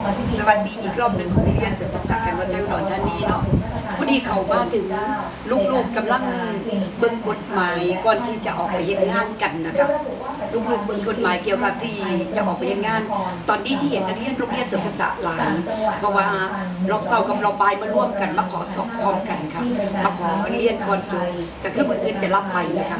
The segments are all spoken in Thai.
สวัสดีอีกรอบหนึ่งของเรียนเสริมทักษะการวัดจังหวัดธานนี้เนาะพอดีเขามาถึงลูกๆกำลังเบิ่งกฎหมายก่อนที่จะออกไปเฮ็ดงานกันนะคะลูกๆเบิ่งกฎหมายเกี่ยวกับที่จะออกไปเฮ็ดงาน ตอนนี้ที่เห็นนักเรียนโรงเรียนเสริมทักษะหลายเพราะว่ารอบเสาร์กับรอบบ่ายมาร่วมกันมาขอสอบพร้อมกันค่ะมาขอเรียนก่อนจบแต่คือมืออื่นจะรับไปนะคะ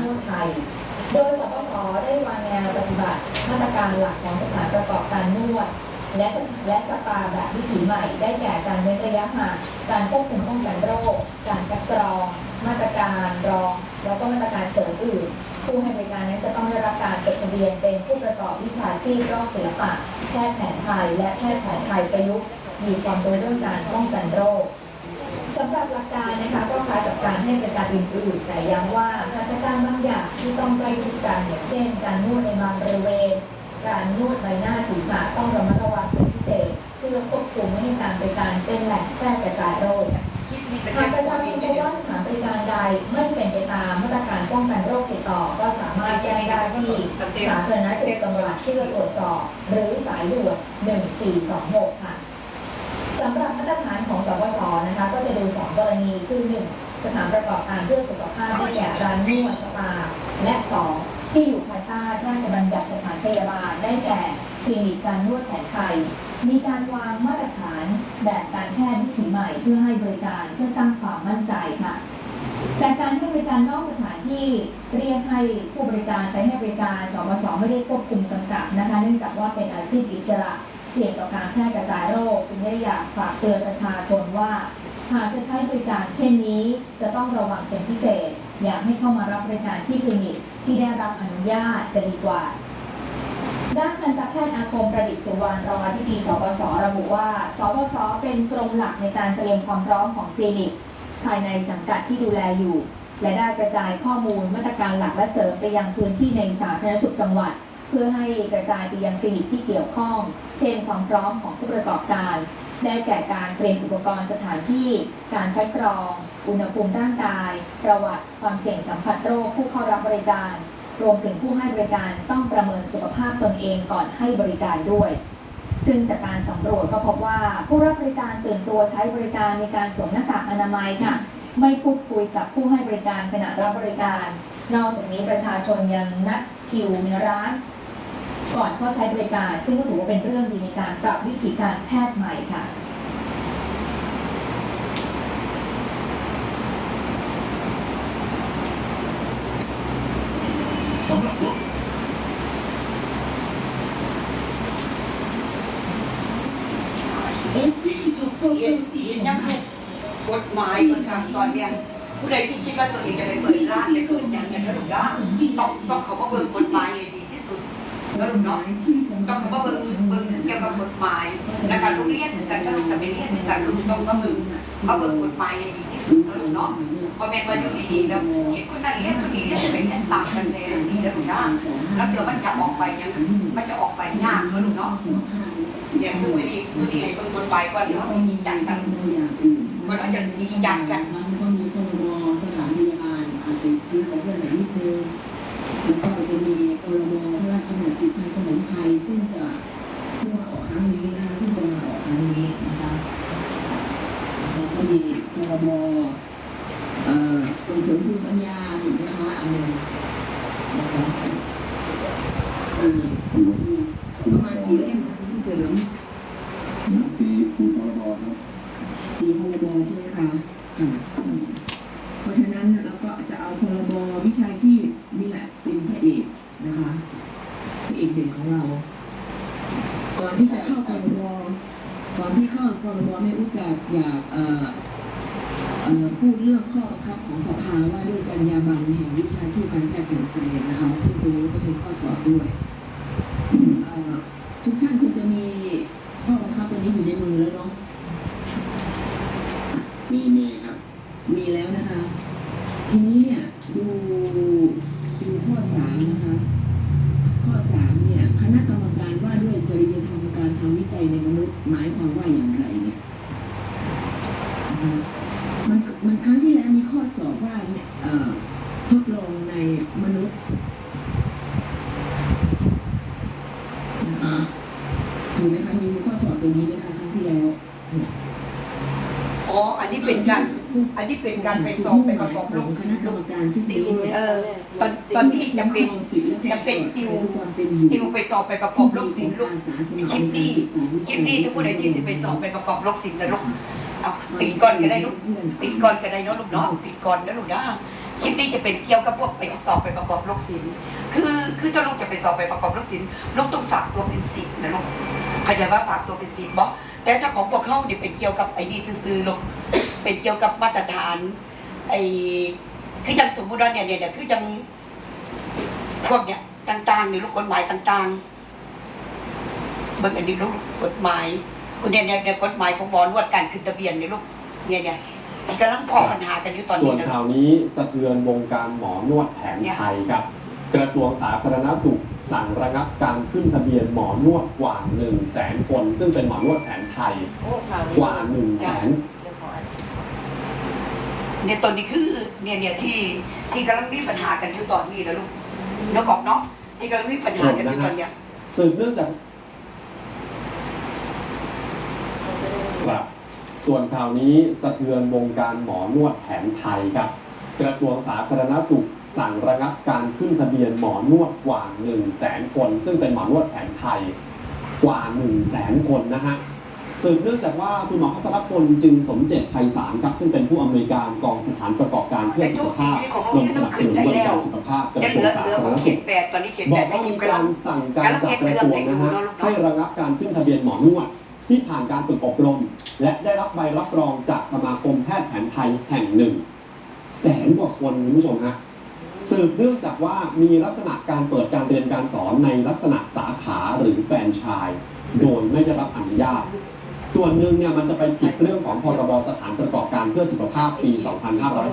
โดยสปสได้วางแนวปฏิบัติมาตรการหลักของสถานประกอบการนวด และและสปาแบบวิถีใหม่ ได้แก่การเว้นระยะห่าง การควบคุมป้องกันโรค การคัดกรอง มาตรการรอง แล้วก็มาตรการเสริมอื่น ผู้ให้บริการนั้นจะต้องได้รับการจดทะเบียนเป็นผู้ประกอบวิชาชีพรอบศิลปะ แพทย์แผนไทย และแพทย์แผนไทยประยุกต์ มีความรู้เรื่องการป้องกันโรคสำหรับหลักการนะคะก็คล้ายกับการให้บริการอื่นๆ แต่ย้ำว่ามาตรการบางอย่างที่ต้องใกล้ชิดกันอย่างเช่น การนวดในบางบริเวณ การนวดใบหน้าศีรษะต้องระมัดระวังเป็นพิเศษ เพื่อควบคุมไม่ให้การบริการเป็นแหล่งแพร่กระจายโรคหากประชาชนพบว่าสถานบริการใดไม่เป็นไปตามมาตรการป้องกันโรคติดต่อ ก็สามารถแจ้งได้ที่สาธารณสุขจังหวัดเพื่อตรวจสอบ หรือสายด่วน 1426 ค่ะสำหรับมาตรฐานของสวสนะคะ ก็จะดู 2 กรณีคือ 1. สถานประกอบการเพื่อสุขภาพได้แก่ร้านนวดสปา และ 2. ที่อยู่ภายใต้พระราชบัญญัติสถานพยาบาลได้แก่คลินิกการนวดแผนไทย มีการวางมาตรฐานแบบการแพทย์วิถีใหม่เพื่อให้บริการเพื่อสร้างความมั่นใจค่ะ แต่การให้บริการนอกสถานที่เรียกให้ผู้บริการไปให้บริการสบสไม่ได้ควบคุมกำกับนะคะ เนื่องจากว่าเป็นอาชีพอิสระเสี่ยงต่อการแพร่กระจายโรคจึงได้อยากฝากเตือนประชาชนว่า หากจะใช้บริการเช่นนี้ จะต้องระวังเป็นพิเศษ อยากให้เข้ามารับบริการที่คลินิก ที่ได้รับอนุญาตจะดีกว่า ด้านทันตแพทย์อาคมประดิษฐ์สุวรรณรองอธิบดีสปสระบุว่าสปสเป็นกรมหลักในการเตรียมความพร้อมของคลินิก ภายในสังกัดที่ดูแลอยู่ และได้กระจายข้อมูลมาตรการหลักและเสริมไปยังพื้นที่ในสาธารณสุขจังหวัดเพื่อให้กระจายไปยังคลินิกที่เกี่ยวข้อง เช่นความพร้อมของผู้ประกอบการ ได้แก่การเตรียมอุปกรณ์สถานที่ การคัดกรอง อุณหภูมิร่างกาย ประวัติ ความเสี่ยงสัมผัสโรคผู้เข้ารับบริการ รวมถึงผู้ให้บริการต้องประเมินสุขภาพตนเองก่อนให้บริการด้วย ซึ่งจากการสำรวจก็พบว่าผู้รับบริการตื่นตัวใช้บริการมีการสวมหน้ากากอนามัยค่ะ ไม่พูดคุยกับผู้ให้บริการขณะรับบริการ นอกจากนี้ประชาชนยังนัดคิวในร้าน ก่อนเข้าใช้บริการ ซึ่งก็ถือว่าเป็นเรื่องดีในการปรับวิธีการแพทย์ใหม่ค่ะสำหรับรถเอ็นยังถูกกฎหมายค่อนข้างตอนเนี้ยผู้ใดที่คิดว่าตัวเองจะไปเปิดร้านไปเปิดอย่างเงี้ยก็ถูกได้ต้องต้องเขาก็เบิ่งกฎหมายให้ดีที่สุด ก็ถูกเนาะต้องเขาก็เบิ่งเบิ่งเกี่ยวกับกฎหมายและการลูกเรียนคือการถ้าลูกจะไปเรียนคือการลูกต้องก็เบิ่งเขาเบิ่งกฎหมายให้ดีที่สุดก็ถูกเนาะพอแม่มาอยู่ดีๆแล้วเห็นคนนั้นเรียนคนนี้เรียนจะไปเรียนต่างกันเลยนี่แล้วถูกได้แล้วเดี๋ยวมันจะออกไปยังมันจะออกไปยากก็ถูกเนาะเดี๋ยวคือไม่ดีคือดีเบิ่งกฎหมายก่อนเดี๋ยวเขาจะมีจัดกันมันอาจจะมีจัดกันมันก็มีพรบสถานพยาบาลอาจจะมีของเรื่อนนิดนึง แล้วก็จะมีพรบพระราชบัญญัติภัยสมุนไพรซึ่งจะเพิ่งมาออกครั้งนี้นะคะเพิ่งจะมาออกครั้งนี้นะคะแล้วก็มีพรบส่งเสริมภูมิปัญญาถูกไหมคะอันหนึ่งนะคะอืมประมาณกี่เล่มคะคุณเสริม ปีปีพรบครับ สีพรบใช่ไหมคะค่ะอืมเพราะฉะนั้นเราก็จะเอาพรบวิชาชีพนี่แหละเป็นพระเอกนะคะพระเอกเด่นของเรา ก่อนที่จะเข้าพรบก่อนที่เข้าพรบไม่อุปอยากอยากเอ่อเอ่อพูดเรื่องข้อบังคับของสภาว่าด้วยจรรยาบรรณแห่งวิชาชีพการแพทย์แผนไทยนะคะ ซึ่งตรงนี้ก็มีข้อสอบด้วยเอ่อทุกท่านคงจะมีข้อบังคับตัวนี้อยู่ในมือแล้วเนาะ มีมีครับ มีแล้วนะคะ ทีนี้เนี่ยดูดูข้อสามนะคะ ข้อสามเนี่ยคณะกรรมการว่าด้วยจริยธรรมการทำวิจัยในมนุษย์หมายความว่าอย่างไรเนี่ยนะคะมันมันครั้งที่แล้วมีข้อสอบว่าเนี่ยเอ่อทดลองในมนุษย์นะคะถูกไหมคะมีมีข้อสอบตัวนี้ไหมคะ แล้วเนี่ย อ๋อ อันนี้เป็นการ อันนี้เป็นการไปสอบไปประกอบขลองงคณะกรรมการชุดนี้เนี่ยเออตอนตอนนี้ยังเป็นยังเป็นติวติวไปสอบไปประกอบลูกศิลป์ลูกคลิปนี้คลิปนี้ทุกคนใดที่สิไปสอบไปประกอบลูกศิลป์นะลูกเอาปิดก่อนก็ได้ลูกปิดก่อนก็ได้เนาะลูกเนาะปิดก่อนนะลูกนะคลิปนี้จะเป็นเกี่ยวกับพวกไปสอบไปประกอบลูกศิลป์คือคือถ้าลูกจะไปสอบไปประกอบลูกศิลป์ลูกต้องฝากตัวเป็นศิษย์นะลูกเข้าใจว่าฝากตัวเป็นศิษย์บอกแต่ถ้าของพวกเขาเนี่ยเป็นเกี่ยวกับไอ้นี่ซื่อๆลูก เป็นเกี่ยวกับมาตรฐานไอ้คือยังสมมติว่าเนี่ยเนี่ยเนี่ยคือยังพวกเนี่ยต่างๆเนี่ยลูกกฎหมายต่างๆเบิ่งอันนี้ลูกกฎหมายคุณเนี่ยเนี่ยเนี่ยกฎหมายของหมอนวดการขึ้นทะเบียนเนี่ยลูกเนี่ยเนี่ยที่กำลังพอปัญหากันอยู่ตอนส่วนี้นนะข่าวนี้สะเทือนวงการหมอนวดแผนไทยครับ กระทรวงสาธารณสุขสั่งระงับการขึ้นทะเบียนหมอนวดกว่า1 0 0 0 0แสนคน ซึ่งเป็นหมอนวดแผนไทยกว่า1 0 0 0 0แสน เนี่ยตอนนี้คือเนี่ยเนี่ยที่ที่กำลังมีปัญหากันอยู่ตอนนี้นะลูกเนาะบอกเนาะที่กำลังมีปัญหากันอยู่ตอนเนี้ยสืบเนื่องจากครับส่วนข่าวนี้สะเทือนวงการหมอนวดแผนไทยครับ กระทรวงสาธารณสุขสั่งระงับการขึ้นทะเบียนหมอนวดกว่า1 0 0 0 0แสนคน ซึ่งเป็นหมอนวดแผนไทยกว่า1 0 0 0 0แสนคนนะฮะ สืบเนื่องจากว่าคุณหมอพัทรพลจึงสมเจตไพศาลครับซึ่งเป็นผู้อำนวยการกองสถานประกอบการเพื่อสุขภาพลงสนับสนุนบริการสุขภาพกระยังทรเหวลืงอสาเหลือธารณสุขผมเขียนแปดตอนนี้เขียนบแปอดกไปว่ากิมีนกำกาลังรสั่งการจากกระทรวงนะฮะให้ระงับการขึ้นทะเบียนหมอนวดที่ผ่านการฝึกอบรม และได้รับใบรับรองจากสมาคมแพทย์แผนไทยแห่งหนึ่งแสนกว่าคนคุณผู้ชมฮะสืบเนื่องจากว่ามีลักษณะการเปิดการเรียนการสอนในลักษณะสาขาหรือแฟรนไชส์โดยไม่ได้รับอนุญาต ส่วนหนึ่งเนี่ยมันจะไปผิดเรื่องของพรบสถานประกอบการเพื่อสุขภาพปี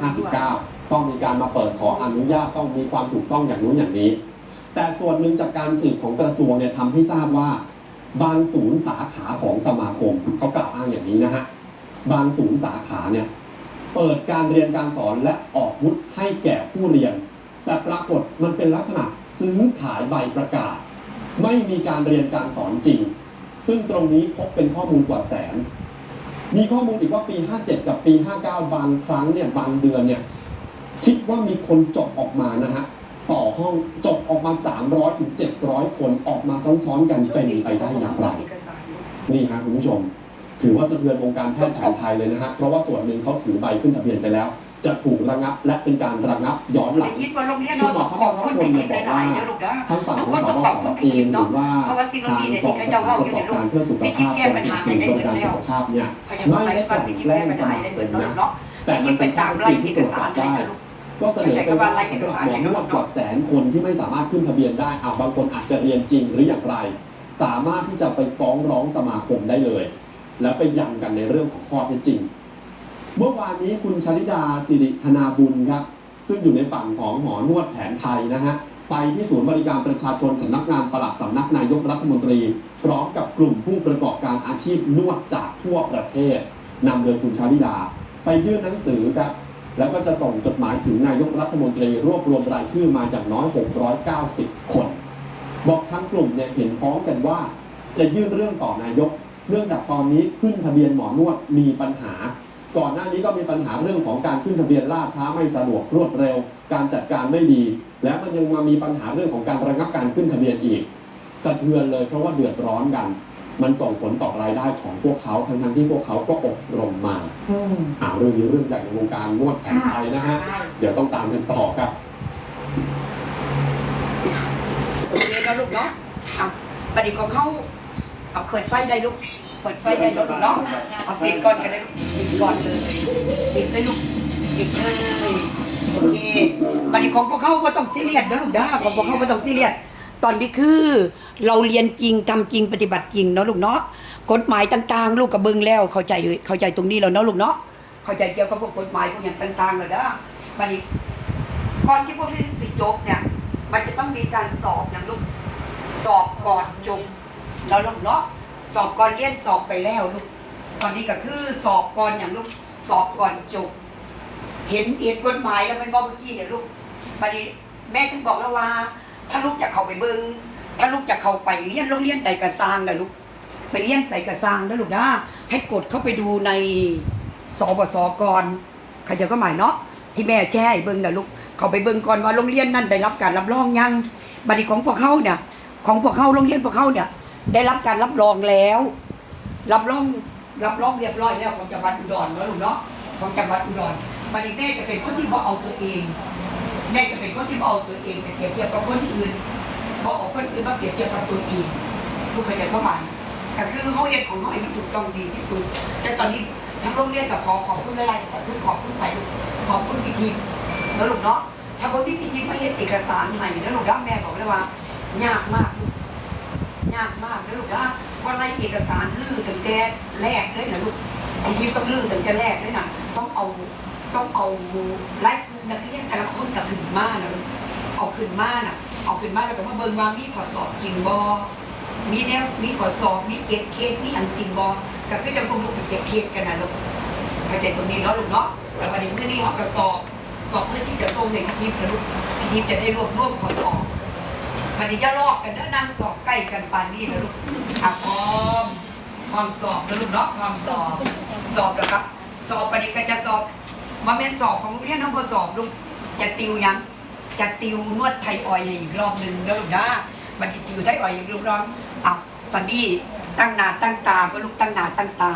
2559 ต้องมีการมาเปิดขออนุญาตต้องมีความถูกต้องอย่างนู้นอย่างนี้ แต่ส่วนหนึ่งจากการสืบของกระทรวงเนี่ยทำให้ทราบว่า บางศูนย์สาขาของสมาคมเขากล่าวอ้างอย่างนี้นะฮะบางศูนย์สาขาเนี่ยเปิดการเรียนการสอนและออกวุฒิให้แก่ผู้เรียน แต่ปรากฏมันเป็นลักษณะซื้อขายใบประกาศ ไม่มีการเรียนการสอนจริง ซึ่งตรงนี้พบเป็นข้อมูลกว่าแสน มีข้อมูลอีกว่าปี 57 กับปี 59 บางครั้งเนี่ยบางเดือนเนี่ยคิดว่ามีคนจบออกมานะฮะต่อห้องจบออกมา 300ถึง700 คนออกมาซ้อนๆกันเป็นไปได้อย่างไรเอกสารนี่ฮะคุณผู้ชม ถือว่าสะเทือนวงการแพทย์แผนไทยเลยนะฮะเพราะว่าส่วนหนึ่งเขาถือใบขึ้นทะเบียนไปแล้ว จะถูกระงับ และเป็นการระงับย้อนหลัได้งยินว่าโรงเรียนเราต้องขอบคุณไปยินหลายๆนะลูกนะทั้งฝั่งทุกของคนสต้องบขอบสคุณเอพี่ยิงนหรืเนาะอว่าเพราะว่าสิ่งเหล่าทางนี้เนี่ยกอที่งเขาสเจ้าถานเว่าปอระยู่กเนี่อยบลูกการเพื่อสุขภาพวิธีแก้ปัญหาให้รวมได้ถึงเบิดกรมแล้วสุขภาพเนี่ยเขาจะมาไปฟังวิธีแก้ปัญหาให้ได้เบิดเนาะลูกเนาะแต่แต่มัยิ่นงเป็เป็นนข้อตามเท็จรายจริงเอที่กตรวจสสาอรบให้ได้ลูกก็เสนอไปว่าสำหรับหมอนวดกว่าแสนคนที่ไม่สามารถขึ้นทะเบียนได้อ่าบางคนอาจจะเรียนจริงหรืออย่างไร สามารถที่จะไปฟ้องร้องสมาคมได้เลย แล้วไปยังกันในเรื่องของข้อเท็จจริง เมื่อวานนี้คุณชลิดาสิริธนาบุญครับ ซึ่งอยู่ในฝั่งของหมอนวดแผนไทยนะฮะไปที่ศูนย์บริการประชาชนสำนักงานปลัดสำนักนายกรัฐมนตรี พร้อมกับกลุ่มผู้ประกอบการอาชีพนวดจากทั่วประเทศนำโดยคุณชาลิดา ไปยื่นหนังสือครับแล้วก็จะส่งจดหมายถึงนายกรัฐมนตรีรวบรวมรายชื่อมาอย่างน้อย 690 คน บอกทั้งกลุ่มเนี่ยเห็นพ้องกันว่า จะยื่นเรื่องต่อนายกเนื่องจากตอนนี้ขึ้นทะเบียนหมอนวดมีปัญหา ก่อนหน้านี้ก็มีปัญหาเรื่องของการขึ้นทะเบียนล่าช้าไม่สะดวกรวดเร็ว การจัดการไม่ดี และมันยังมามีปัญหาเรื่องของการระงับการขึ้นทะเบียนอีกสะเทือนเลยเพราะว่าเดือดร้อนกัน มันส่งผลต่อรายได้ของพวกเขาทั้งๆที่พวกเขาก็อบรมมาอืม อ่าเรื่องนี้เรื่องใหญ่ในวงการนวดแผนไทยนะฮะเดี๋ยวต้องตามกันต่อครับ โอเคนะลูกเนาะเอาประดิษฐ์ของเขาเอาเปิดไฟได้ลูกเปิดไฟได้ลูกเนาะเอาปิดก่อนกันเลยปิดก่อนเลยปิดเลยลูกปิดเลยโอเคประดิษฐ์ของพวกเขาก็ต้องซีเรียสนะลูกนะของพวกเขาก็ต้องซีเรียสตอนนี้คือเราเรียนจริงทำจริงปฏิบัติจริงเนาะลูกเนาะกฎหมายต่างๆ ลูกกับเบิ้งแล้วเข้าใจเข้าใจตรงนี้แล้วเนาะลูกเนาะเข้าใจเกี่ยวกับพวกกฎหมายพวกอย่างต่างๆเลยนะบัดนี้ก่อนที่พวกนี้สิจบเนี่ยมันจะต้องมีการสอบอย่างลูกสอบก่อนจบแล้วลูกเนาะ สอบก่อนเรียนสอบไปแล้วลูกตอนนี้ก็คือสอบก่อนอย่างลูกสอบก่อนจบ เห็นเห็นกฎหมายแล้วมันบอกเมื่อกี้เนี่ยลูกบัดนี้แม่ถึงบอกแล้วว่า ถ้าลูกจะเข้าไปเบิงถ้าลูกจะเข้าไปเรียนโรงเรียนใดก็สร้างนะลูกไปเลี้ยงใส่กระซังนะลูกนะให้กดเข้าไปดูในสบสก่อนใครจะก็หมายเนาะที่แม่แช่เบิ่งนะลูกเขาไปเบิ่งก่อนว่าโรงเรียนนั้นได้รับการรับรองยังบัดนี้ของพวกเขาเนี่ยของพวกเขาโรงเรียนพวกเขาเนี่ย ได้รับการรับรองแล้ว รับรองรับรองเรียบร้อยแล้วของจังหวัดอุดรเนะลูกเนาะของจังหวัดอุดรบัดนี้แม่จะเป็นคนที่บ่เอาตัวเองแม่จะเป็นคนที่บ่เอาตัวเองไปเปรียบเทียบกับคนอื่นบ่เอาคนอื่นมาเปรียบเทียบกับตัวเองลูกเข้าใจเข้ามาแต่คือเขาเรียนของเขาเองมันถูกต้องดีที่สุด แต่ตอนนี้ทั้งโรงเรียนกับขอขอบคุณหลายๆแต่คือขอบคุณไปขอบคุณพี่ทีมแล้วลูกเนาะถ้าคนที่พี่ทีมไม่เห็นเอกสารใหม่แล้วลูกรักแม่บอกเลยว่ายากมากลูก ยากมากนะลูกนะเพราะไล่เอกสารลื้อตั้งแต่แรกเลยนะลูกไอ้ที่ต้องลื้อตั้งแต่แรกเลยนะต้องเอาต้องเอาไล่ซื้อนักเรียนแต่ละคนกับขึ้นมานะลูกเอาขึ้นมาน่ะเอาขึ้นมาแล้วก็มาเบิ่งว่ามีข้อสอบจริงบ่มีแนวมีข้อสอบมีเก็บเคสมีอันจริงบ่ก็คือจะพวกลูกไปเก็บเคสกันนะลูกเข้าใจตรงนี้เนาะลูกเนาะแล้ววันนี้มื้อนี้เขาก็สอบสอบเพื่อที่จะส่งให้พี่ทิพย์นะลูกพี่ทิพย์จะได้รวบรวมข้อสอบ วันนี้จะลอกกันเด้อนั่งสอบใกล้กันปานนี้นะลูกอะพร้อมความสอบนะลูกเนาะความสอบ สอบแล้วครับ สอบปฏิก็จะสอบมาเป็นสอบของเรียนน้องก็สอบลูกจะติวยังจะติวนวดไทยออยให้อีกรอบหนึ่งนะลูกนะบัดนี้ติวไทยออยอีกรอบรอบอะตอนนี้ตั้งหน้าตั้งตาก็ลูกตั้งหน้าตั้งตา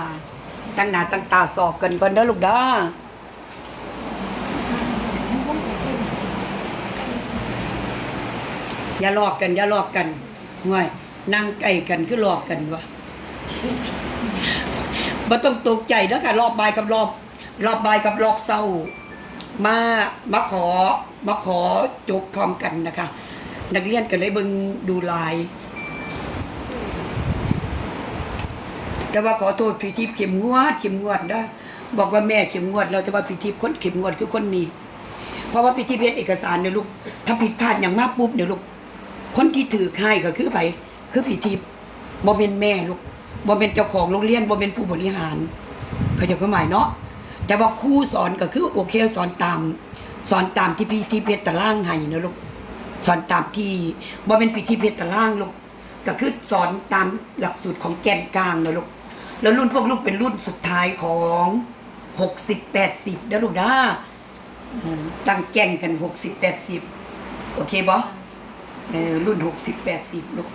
ตั้งหน้าตั้งตาสอบกันก่อนเด้อลูกเด้อ อย่าหลอกกันอย่าหลอกกันห่วยนั่งใกล้กันคือหลอกกันวะบ่ต้องตกใจนะค่ะรอบบายกับรอบ รอบบายกับรอบเศร้า มามาขอมาขอจบพร้อมกันนะคะ นักเรียนก็เลยเบิ่งดูลาย แต่ว่าขอโทษพี่ทิพย์เข็มงวดเข็มงวดนะบอกว่าแม่เข็มงวดเราแต่ว่าพี่ทิพย์คนเข็มงวดคือคนนี้ เพราะว่าพี่ทิพย์เฮ็ดเอกสารเนี่ยลูกถ้าผิดพลาดอย่างมากปุ๊บเนี่ยลูก คนที่ถือค่ายก็คือไผคือพี่ทิพย์บ่เป็นแม่ลูกบ่เป็นเจ้าของโรงเรียนบ่เป็นผู้บริหาร เขาจะก็หมายเนาะแต่ว่าครูสอนก็คือโอเคสอนตาม สอนตามที่พี่ที่เพชรตารางให้นะลูกสอนตามที่บ่เป็นพี่ที่เพชรตารางลูกก็คือสอนตามหลักสูตรของแกนกลางนะลูกแล้วรุ่นพวกลูกเป็นรุ่นสุดท้ายของหกสิบแปดสิบนะลูกนะตั้งแก่งกันหกสิบแปดสิบโอเคบ่ เออรุ่นหกสิบแปดสิบลูก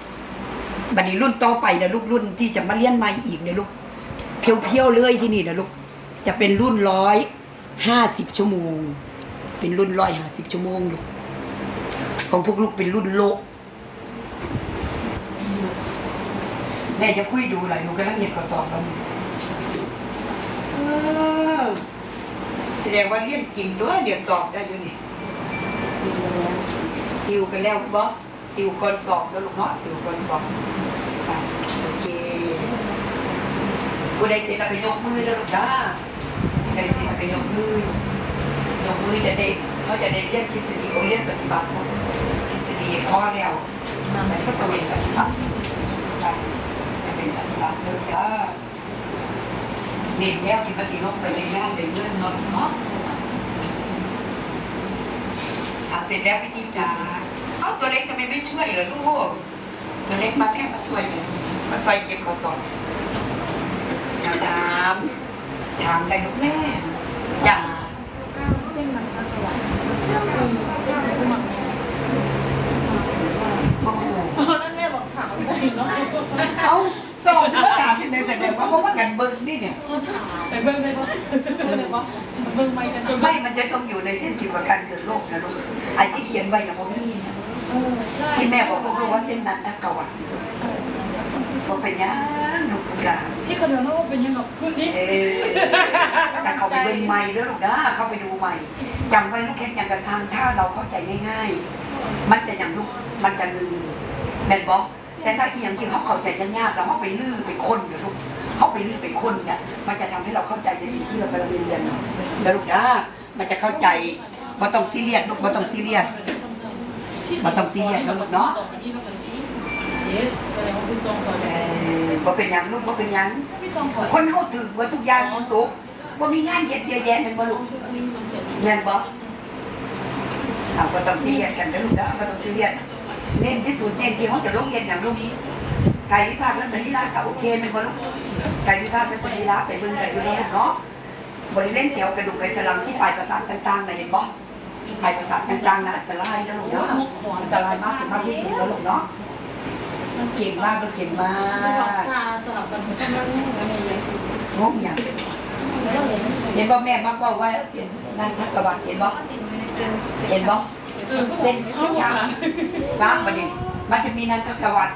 บัดนี้รุ่นต่อไปนะลูกรุ่นที่จะมาเรียนใหม่อีกเนี่ยลูกเพียวๆเลยที่นี่นะลูกจะเป็นรุ่นร้อยห้าสิบชั่วโมง เป็นรุ่นร้อยห้าสิบชั่วโมงลูกของพวกลูกเป็นรุ่นโลกแม่จะคุยดูอะไรหนูกำลังเห็นข้อสอบกันอยู่เออแสดงว่าเรียนจริงตัวเดี๋ยวตอบได้อยู่นี่ติวกันแล้วบอส ติวก่อนสอบแล้วลูกเนาะติวก่อนสอบโอเคผู้ใดเสร็จแล้วก็ยกมือแล้วลูกจ้าผู้ใดเสร็จแล้วก็ยกมือยกมือจะได้เขาจะได้เรียนทฤษฎีเขาเรียนปฏิบัติทฤษฎีพอแล้วมันก็จะเป็นปฏิบัติจะเป็นปฏิบัติเลยจ้าเน้นแล้วที่มันสิลงไปในงานในเรื่องเนาะเนาะอะเสร็จแล้วพิธีจ๋าาตัวเล็กทำไมไม่ช่วยเหรอลูก ตัวเล็กมาแม่มาช่วยหน่อยมาซอยเก็บข้อสอบถามถามได้ลูกแม่จ๋าเส้นมันก็สว่างเส้นสุขุมวิทโอ้โหตอนนั้นแม่บอกถามไปเนาะเอ้าสอบฉันก็ถามที่ไหนแสดงว่าเพราะว่ากันเบิ้งนี่เนี่ยไปเบิ่งได้ปะเบิ่งได้ปะเบิ่งไปกันไม่มันจะต้องอยู่ในเส้นสิบประกันเกิดโรคนะลูกไอ้ที่เขียนไว้นะพ่อพี่นะเออใช่ ที่แม่บอกพวกลูกว่าเส้นนั้นถ้าเก่าอะพอเป็นยังลูกหลานที่เขาเดินแล้วเป็นยังไงพูดนี่เออแต่เขาไปดูใหม่แล้วลูกนะเขาไปดูใหม่จำไว้ลูกแค่อย่างกระซังถ้าเราเข้าใจง่ายๆ มันจะอย่างลูกมันจะลืมแม่นบอกแต่ถ้าที่อย่างจริงเขาเข้าใจยากๆแล้วเขาไปลื้อไปค้นเดี๋ยวลูกเขาไปลื้อไปค้นเนี่ยมันจะทำให้เราเข้าใจในสิ่งที่เรากำลังเรียนแล้วลูกนะมันจะเข้าใจบ่ต้องซีเรียสลูกบ่ต้องซีเรียส บ่ต้องซีเรียสแล้วลูกเนาะเอ๊ะแสดงว่าพี่ทรงก่อนเออบ่เป็นหยังลูกบ่เป็นหยังพี่ทรงก่อนคนเขาถือว่าทุกอย่างมันตกว่ามีงานเย็ดเยอะแยะเป็นบ่ลูกแม่นบ่เอาก็ต้องซีเรียสกันเด้อลูกเด้อบ่ต้องซีเรียสเน้นที่สุดเน้นที่เขาจะลงเรียนอย่างลูกนี้ไก่วิพากษ์และสรีระก็โอเคเป็นบอลลูกไก่วิพากษ์และสรีระไปเบิ่งกันอยู่แล้วเนาะบริเวณเกี่ยวกระดูกไขสันหลังที่ปลายประสาทต่างๆนะเห็นบ่ ปลายประสาทต่างๆนะอันตรายนะลูกเนาะอันตรายมากถึงมากที่สุดแล้วลูกเนาะเก่งมากลูกเก่งมาสลับกตาสลับกันกำลังอะไรอย่างเงี้ยงงอย่างเห็นบ่แม่มาบอกว่าเสียนนั่นทักกะวัดเห็นบ่เห็นบ่เส้นชี้ช้ำบ้างบัดนี้มันจะมีนันทักกะวัด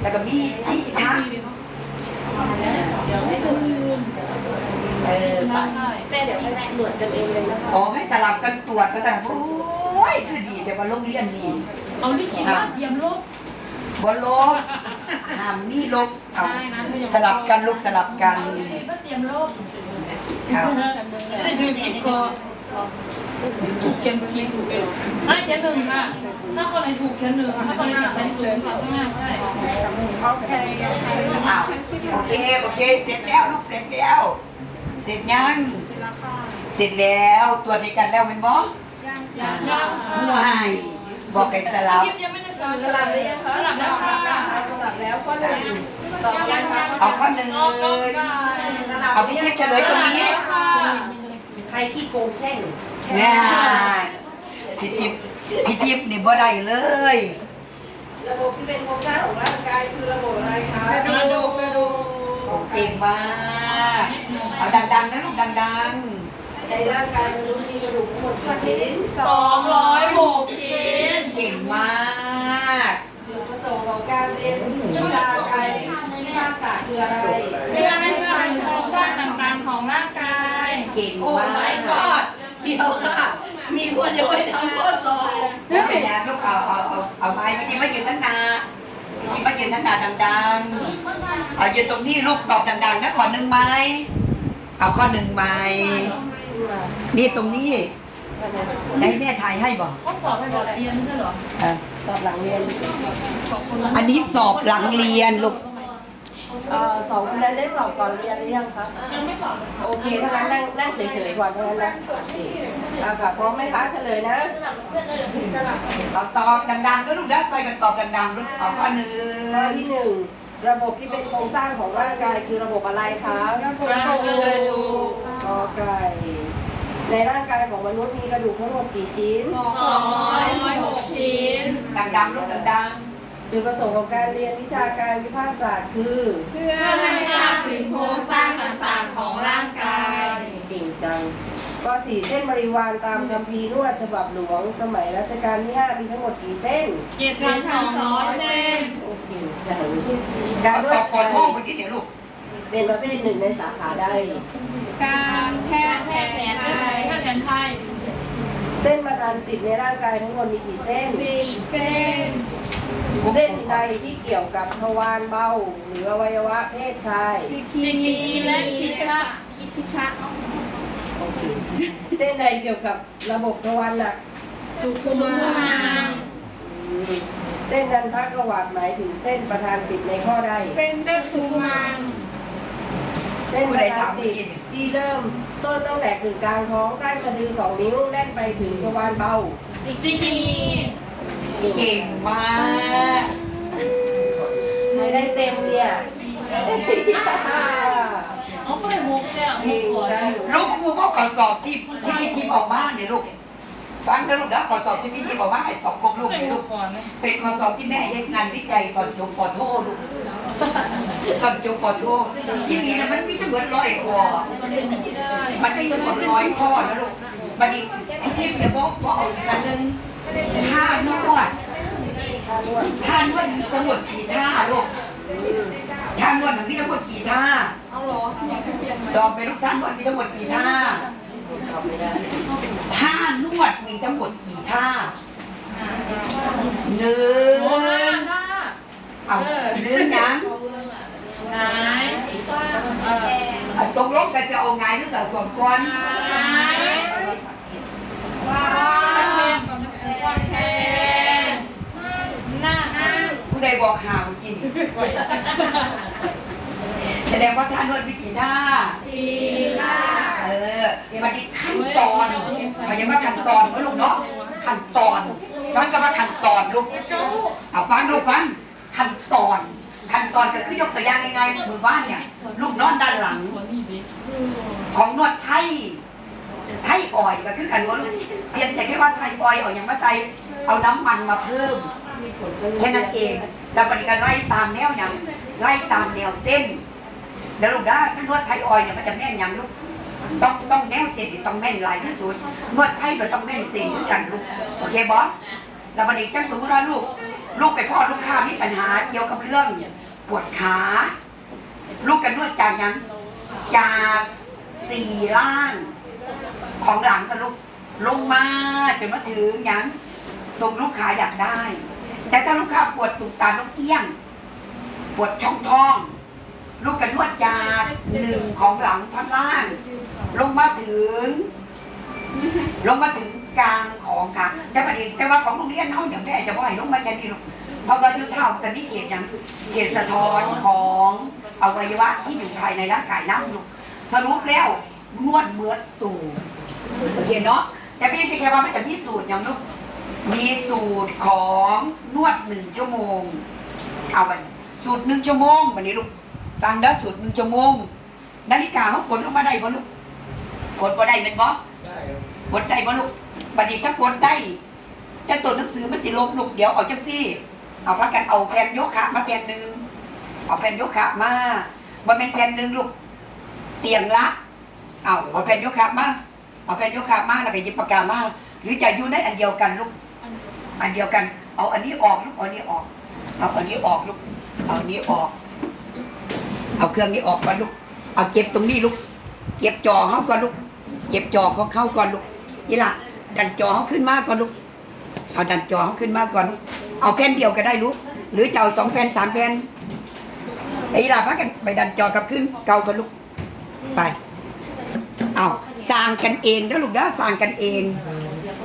แล้วก็มีชี้ช้ำ เออแม่เดี๋ยวให้ตรวจกันเองเลยนะคะอ๋อให้สลับกันตรวจก็แต่โอ้ยคือดีแต่ว่าโรงเรียนดีเอาลิขิตว่าเยี่ยมโลกบ่ลบห้ามมีลบเอาสลับกันลูกสลับกันก็เตรียมโลกครับจะได้ดูสิบก็ถูกเขียนผิดถูกเองไม่เขียนหนึ่งค่ะ ถ้าคนไหนถูกเขียนหนึ่งถ้าคนไหนผิดเขียนศูนย์ค่ะข้างหน้าใช่อ้าวโอเคโอเคเสร็จแล้วลูกเสร็จแล้วเส ร็จยัง เสร็จแล้วตรวจในกันแล้วเป็นบ่ยังยังค่ะไม่บอกให้สลับคลิปยังไม่ได้สลับ สลับเลยคะสลับแล้วค่ะสลับแล้วก็หนึ่งสองยังยังเอาข้อหนึ่งเอาก็ไก่เอาพี่ทิพย์เฉลยตรงนี้ค่ะใครขี้โกงแช่งแน่พี่ทิพย์พี่ทิพย์นี่บ่ได้เลย ระบบที่เป็นโครงสร้างของร่างกายคือระบบอะไรคะกระดูกกระดูกเก่งมาก เอาดังๆนะลูกดังในร่างกายมนุษย์มีกระดูกทั้งหมดกี่ชิ้นสองร้อยหกชิ้นๆเก่งมากจุดประสงค์ของการเรียนวิชาการวิภาคศาสตร์คืออะไรเพื่อให้สร้างโครงสร้างต่างๆของร่างกายเก่งโอ้มากไม่กอดเดียวค่ะ มีคนยังไม่ทำข้อสอบแล้วเป็นยังลูกเอาเอาเอาเอาไม้เมื่อกี้มายืนทั้งนาเมื่อกี้มายืนทั้งนาดังๆเอายืนตรงนี้ลูกตอบดังๆนะขอหนึ่งไม้เอาข้อหนึ่งไม้นี่ตรงนี้ให้แม่ถ่ายให้บอกข้อสอบให้เราเรียนใช่เหรอเออสอบหลังเรียน อันนี้สอบหลังเรียนลูก เอ่อสองคนนั้นได้สอบก่อนเรียนหรือยังคะยังไม่สอบโอเคถ้างั้นนั่งนั่งเฉยๆก่อนเท่านั้นนะเอาค่ะพร้อมไหมคะเฉลยนะเอาตอบดังๆด้วยลูกนะใส่กันตอบดังๆลูกเอาข้อหนึ่ข้องที่หนึ่งระบบที่เป็นโครงสร้างของร่างกายคือระบบอะไรคะระบบกระดูกกอไก่ในร่างกายของมนุษย์มีกระดูกทั้งหมดกี่ชิ้นสองร้อยหกชิ้นดังๆลูกดัง จุดประสงค์ของการเรียนวิชาการวิภาคศาสตร์คือเพื่อให้ทราบถึงโครงสร้างต่างๆของร่างกายเก่งจังข้อสี่เส้นบริวารตามคัมภีร์นวดฉบับหลวง สมัยรัชกาลที่ห้ามีทั้งหมดกี่เส้นเจ็ดพันสองร้อยเส้นโอ้เก่งจังๆการเอานสวอดบปอโทเมื่อกี้เดี๋ยวลูกเป็นประเภทหนึ่งในสาขาใดการแพทย์แพทย์แผนไทยแพทย์แผนไทยเส้นประธานสิบในร่างกายทั้งหมดมีกี่เส้นสิบเส้น เส้นใดที่เกี่ยวกับทวารเบาหรืออวัยวะเพศชายสิกีและคิชะคิชะเส้นใดเกี่ยวกับระบบทวารหนัก สุขุมนางอืมเส้นดันทกวาดหมายถึงเส้นประธานสิบในข้อใดเส้นเส้นสุขุมางเส้นประธานสิบที่เริ่มต้นตั้งแต่กึ่งกลางท้องใต้สะดือสองนิ้วแล่นไปถึงทวารเบาสิกีเก่งมาก ไม่ได้เต็มเนี่ยเอาไปหกเนี่ยหเก่กงก่อนจังลูกครูพวกขอสอบที่ที่พี่ทีมออกมาเนี่ยลูก ฟังนะลูกนะขอสอบที่พี่ทีมออกมาให้สอบพวกลูกไปเนี่ยหลูกกก่อนไหมเป็นข้อสอบที่แม่ยังงานวิจัยตอนจบปอโทลูกตอนจบปอโทที่นี่นะมันมีทั้งหมดร้อยข้อมันเป็นไม่ได้มันมีทั้งหมดร้อยข้อนะลูกบัดนี้พี่ทิพย์เนี่ยบอกบอกเอาอีกอันหนึง ท่านวดท่านวดมีทั้งหมดกี่ท่าลูกท่านวดมันมีทั้งหมดกี่ท่าเอาหรออยากเปลี่ยนลองไปลูกท่านวดมีทั้งหมดกี่ท่าตอบไม่ได้ท่านวดมีทั้งหมดกี่ท่าหนึ่งโอ้ยค่ะเอาหนึ่งนะไหนเอออะตกลงกันจะเอาไงหรือสาวก่อนก่อนไหนว่าแพงกับว่าแพงหน้านั่ง ผู้ใดบอกหาเมื่อกี้นี่แสดงว่าท่านวดมีกี่ท่าสี่ค่ะเออมันมีขั้นตอนเขาเรียกว่าขั้นตอนนะลูกเนาะขั้นตอนฟังกันว่าขั้นตอนลูกเอาฟังลูกฟังขั้นตอนขั้นตอนก็คือยกตัวอย่างง่ายๆมือบ้านเนี่ย ลูกนอนด้านหลัง ของนวดไทยไทยอ่อยก็คือกันว่าเพียงแต่แค่ว่าไทยอ่อยเอาอย่างมาใส่เอาน้ำมันมาเพิ่ม แค่นั้นเองแล้วปฏิการไล่ตามแนวอย่างไล่ตามแนวเส้นแล้วลูกด้ถ้านวดไทยออยเนี่ยมันจะแม่นย่างลูกต้องต้องแนวเส้นต้องแม่นลายที่สุดนวดไทยก็ต้องแม่นเส้นด้วยกันลูกโอเคบอสแล้ววันนี้จังสมมติว่าลูก ลูกไปพ่อลูกค้ามีปัญหาเกี่ยวกับเรื่องปวดขา ลูกกันนวดจากยังจากสี่ล่าง ของหลังกันลูกลงมาจนมาถึงยังตรงลูกค้าอยากได้ แต่ถ้าลูกค้าปวดตุกตาลูกเอี้ยง ปวดช่องท้อง ลูกกระนวดจาหนึ่งของหลังท่อนล่าง ลงมาถึง ลงมาถึงกลางของค่ะแต่ประเด็นแต่ว่าของโรงเรียนเขาเดี๋ยวแม่จะบ่ให้ลงมาแค่นี้หรอกเพราะว่ายุทธเท่ากันที่เขตอย่างเขตสะท้อนของอวัยวะที่อยู่ภายในร่างกายน้ำลูกสรุปแล้วนวดเมือดตูโอเคเนาะแต่พี่จะแค่ว่ามันจะมีสูตรอย่างลูก มีสูตรของนวดหนึ่งชั่วโมง เอาไปสูตรหนึ่งชั่วโมงวันนี้ลูกฟังเด้อสูตรหนึ่งชั่วโมง นาฬิกาเขากดลงมาได้บ่ลูกกดบ่ได้เป็นบ่กดได้บ่ลูกบัดนี้ถ้ากดได้จะตัวหนังสือมันสิลบลูกเดี๋ยวเอาจังซี่ เอาพักกันเอาแผ่นโยคะมาแผ่นหนึ่งเอาแผ่นโยคะมาบ่แม่นแผ่นหนึ่งลูกเตียงละเอาเอาแผ่นโยคะมาเอาแผ่นโยคะมาแล้วก็หยิบปากกามาหรือจะอยู่ในอันเดียวกันลูก อันเดียวกัน เอาอันนี้ออกลูกเอาอันนี้ออก เอาอันนี้ออกลูก เอาอันนี้ออก เอาเครื่องนี้ออกก่อนลูก เอาเก็บตรงนี้ลูก เก็บจอเขาก่อนลูก เก็บจอเขาเข้าก่อนลูก นี่ล่ะ ดันจอเขาขึ้นมาก่อนลูก เอาดันจอเขาขึ้นมาก่อนลูก เอาแผ่นเดียวก็ได้ลูก หรือจะเอาสองแผ่นสามแผ่นไอ้ล่ะพักกันไปดันจอกลับขึ้นเกากันลูก ไป เอาสร้างกันเองนะลูกนะสร้างกันเอง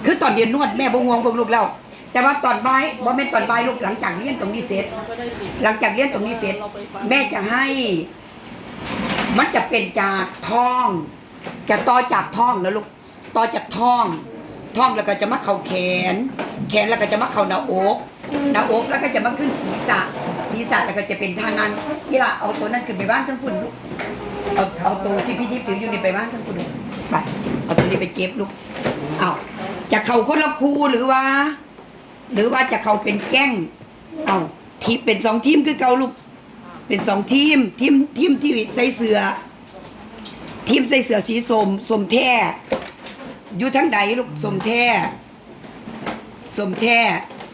คือตอนเรียนนวดแม่บ่งวงพวกลูกแล้ว แต่ว่าตอนบ่ายบ่แม่นตอนบ่ายลูกหลังจากเรียนตรงนี้เสร็จ หลังจากเรียนตรงนี้เสร็จ แม่จะให้ มันจะเป็นจากท้อง จะต่อจากท้องนะลูกต่อจากท้องท้องแล้วก็จะมาเข่าแขน แขนแล้วก็จะมาเข่าหน้าอกหน้าอกแล้วก็จะมาขึ้นศีรษะ ศีรษะแล้วก็จะเป็นท่านั้นนี่ล่ะเอาตัวนั้นขึ้นไปบ้านทั้งคุณลูกเอาเอาตัวที่พี่ทิพย์ถืออยู่นี่ไปบ้านทั้งคุณลูกไปเอาตัวนี้ไปเจ็บลูกเอาจะเข่าคนละคูหรือว่า หรือว่าจะเข่าเป็นแก้ง เอาทีมเป็นสองทีมคือเกาลูก เป็นสองทีมทีมทีมที่ใส่เสือ ทีมใส่เสือสีสมสมแท้อยู่ทั้งใดลูกสมแท้สมแท้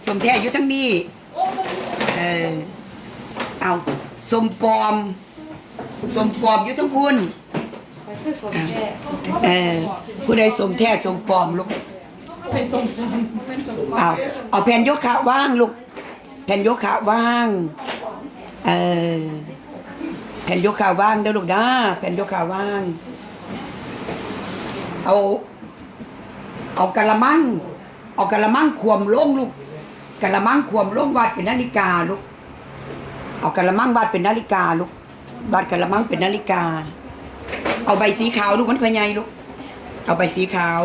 สมแท้อยู่ทั้งนี้เออเอาสมปลอมสมปลอมอยู่ทั้งพุ่นเออผู้ใดสมแท้สมปลอมลูก เอาเอาแผ่นยกขาว่างลูกแผ่นยกขาว่างเออแผ่นยกขาว่างเด้อลูกนะแผ่นยกขาว่าง เอา เอากะละมังเอากะละมังควมลงลูกกะละมังควมลงวัดเป็นนาฬิกาลูกเอากะละมังวัดเป็นนาฬิกาลูกวัดกะละมังเป็นนาฬิกา เอาใบสีขาวลูกมันพยายลูกเอาใบสีขาว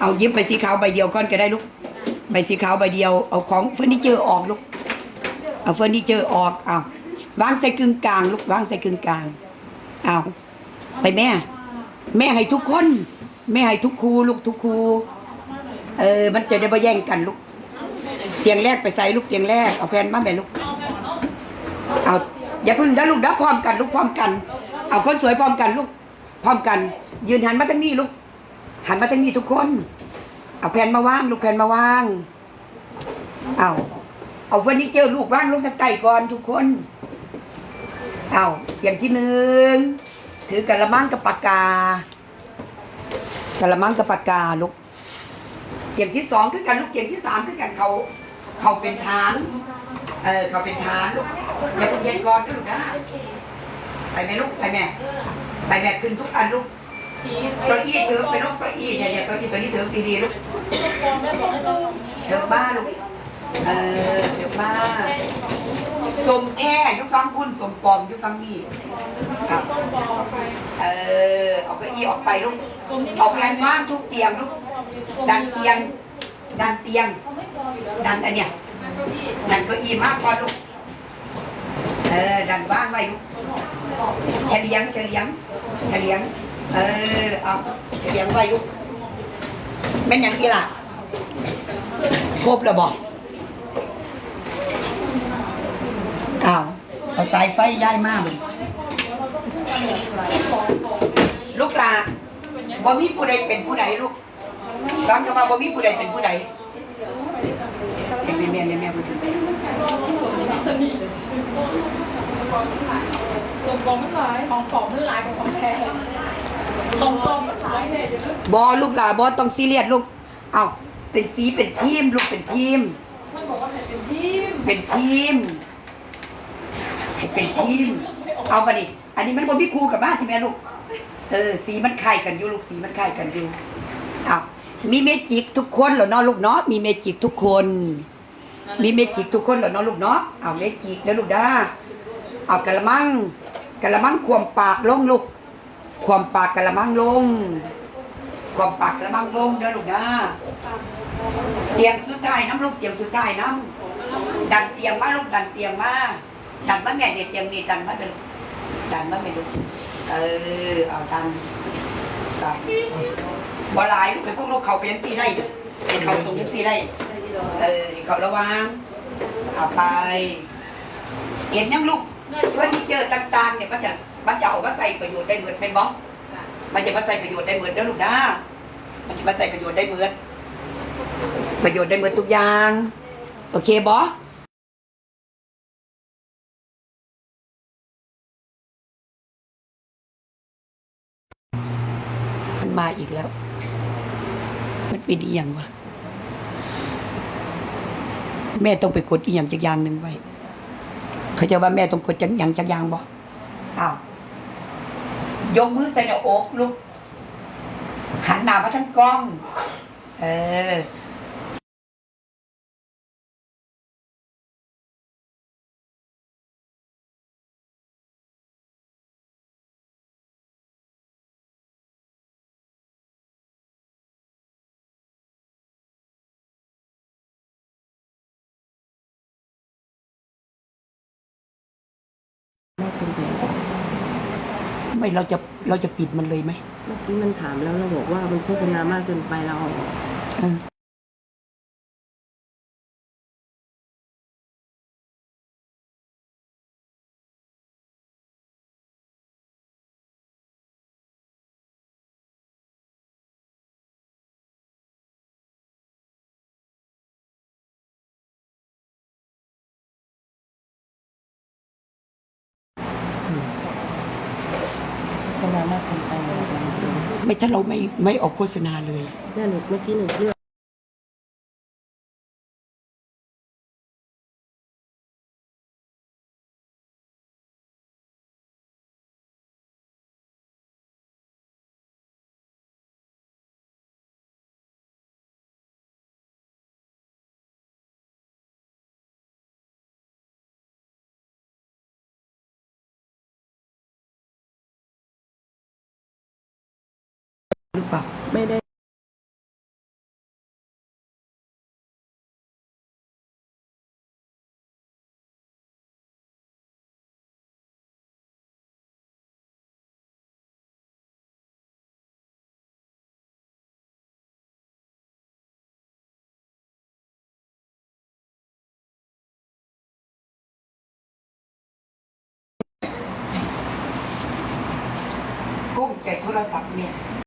เอายิบใบสีขาวใบเดียวก่อนก็ได้ลูก ใบสีขาวใบเดียว เอาของเฟอร์นิเจอร์ออกลูก เอาเฟอร์นิเจอร์ออก เอาวางใส่กึ่งกลางลูกวางใส่กึ่งกลาง เอาไปแม่ แม่ให้ทุกคน แม่ให้ทุกครูลูกทุกครู เออ มันจะได้ไม่แย่งกันลูก เตียงแรกไปใส่ลูกเตียงแรก เอาแผ่นมาแม่ลูก เอาอย่าพึ่งนะลูกนะพร้อมกันลูกพร้อมกัน เอาคนสวยพร้อมกันลูก พร้อมกัน ยืนหันมาทางนี้ลูก หันมาทางนี้ทุกคน เอาแผ่นมาวาง ลูกแผ่นมาวาง เอาเอาเฟอร์นิเจอร์ลูกวางลงทางใต้ก่อนทุกคน เอาอย่างที่หนึ่งถือกระมังกับปากกากระมังกับปากกาลูกอย่างที่สองคือกันลูกอย่างที่สามคือกันเขาเขาเป็นฐานเออเขาเป็นฐานลูกอย่าเพิ่งเย็นก่อนลูกนะไปแม่ลูกไปแม่ไปแม่ขึ้นทุกอันลูก สีเก้าอี้ถือไปลูกเก้าอี้เนี่ยเนี่ยเก้าอี้ตัวนี้ถือดีๆลูกถือบ้าลูกเออเถือบ้าสมแท้ยุฟังพุ่นสมปลอมยุฟังนี่ครับเออเอาเก้าอี้ออกไปลูกเอาแผ่นว่างทุกเตียงลูกดันเตียง ดันเตียง ดันอันเนี้ยดันเก้าอี้มากกว่าลูกเออดันบ้านไว้ลูกเฉลียงเฉลียงเฉลียง เออเอาเฉลียงไว้ลูกแม่นยังกี่ล่ะครบแล้วบอกอ้าวเอาสายไฟย้ายมากลูกหลาบ่มีผู้ใดเป็นผู้ใดลูกตอนก็ว่าบ่มีผู้ใดเป็นผู้ใดเสียงแม่แม่แม่แม่พูดถึงส่วนกองไม่หลายของกองไม่หลายของของแท้ ของกองไม่หลายเนี่ยบอลูกหลาบอต้องซีเรียสลูก เอาเป็นสีเป็นทีมลูกเป็นทีมมันบอกว่าให้เป็นทีม เป็นทีมให้เป็นทีม เอาไปดิอันนี้มันบนพี่ครูกับบ้านใช่ไหมลูก เออสีมันคล้ายกันอยู่ลูกสีมันคล้ายกันอยู่เอามีเมจิกทุกคนเหรอเนาะลูกเนาะ มีเมจิกทุกคน มีเมจิกทุกคนเหรอเนาะลูกเนาะ เอาเมจิกนะลูกด้าเอากระมังกระมังควมปากลงลูก ความปากกระมังลง ความปากกระมังลงเด้อลูกนะเตียงสุดท้ายน้ำลูกเตียงสุดท้ายน้ำดันเตียงมาลูกดันเตียงมาดันมาแม่เนี่ยเตียงนี่ดันมาเป็นดันมาเป็นลูกเออเอาดันดันบ่หลายลูกเป็นพวกลูกเขาเป็นยังสี่ได้เป็นเขาตรงยังสีได้เออเขาระวังเอาไปเห็นยังลูกเฟอร์นิเจอร์ต่างๆเนี่ยมันจะ มันจะเอามาใส่ประโยชน์ได้เหมือนเป็นบ่มันจะมาใส่ประโยชน์ได้เหมือนเด้อลูกนะมันจะมาใส่ประโยชน์ได้เหมือนประโยชน์ได้เหมือนทุกอย่าง โอเคบอมันมาอีกแล้ว มันเป็นอีหยังวะ แม่ต้องไปกดอีหยังจักอย่างหนึ่งไว้ เขาจะว่าแม่ต้องกดจักอย่างจักอย่างบ่อ้าว ยกมือใส่หน้าอกลูก หันหน้ามาทางกล้อง เออไม่เราจะเราจะปิดมันเลยไหมเมื่อกี้มันถามแล้วเราบอกว่ามันโฆษณามากเกินไปเราเอาออก เออ ถ้าเราไม่ไม่ออกโฆษณาเลยนี่หนูเมื่อกี้หนูเลือก หรือเปล่าไม่ได้กุ้งแกะโทรศัพท์เนี่ย